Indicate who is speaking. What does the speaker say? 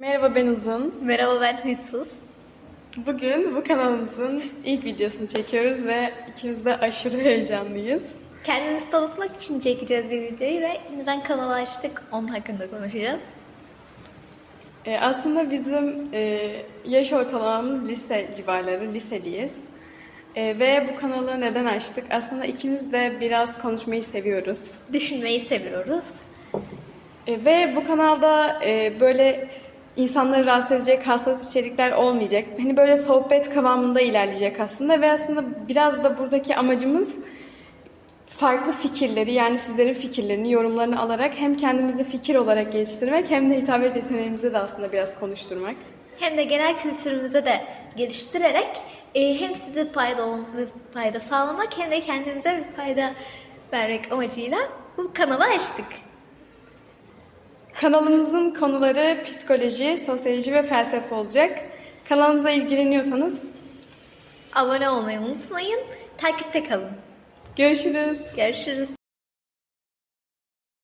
Speaker 1: Merhaba ben Uzun.
Speaker 2: Merhaba ben Hırsız.
Speaker 1: Bugün bu kanalımızın ilk videosunu çekiyoruz ve ikimiz de aşırı heyecanlıyız.
Speaker 2: Kendimizi tanıtmak için çekeceğiz bir videoyu ve neden kanal açtık onun hakkında konuşacağız.
Speaker 1: Ee, aslında bizim e, yaş ortalamamız lise civarları, liseliyiz. Ee, ve bu kanalı neden açtık? Aslında ikimiz de biraz konuşmayı seviyoruz.
Speaker 2: Düşünmeyi seviyoruz.
Speaker 1: E, ve bu kanalda e, böyle insanları rahatsız edecek hassas içerikler olmayacak. Hani böyle sohbet kıvamında ilerleyecek aslında ve aslında biraz da buradaki amacımız farklı fikirleri yani sizlerin fikirlerini, yorumlarını alarak hem kendimizi fikir olarak geliştirmek hem de hitabet yeteneğimizi de aslında biraz konuşturmak.
Speaker 2: Hem de genel kültürümüze de geliştirerek e, hem size fayda fayda sağlamak hem de kendimize bir fayda vermek amacıyla bu kanalı açtık.
Speaker 1: Kanalımızın konuları psikoloji, sosyoloji ve felsefe olacak. Kanalımıza ilgileniyorsanız
Speaker 2: Abone olmayı unutmayın. Takipte kalın.
Speaker 1: görüşürüz.
Speaker 2: Görüşürüz.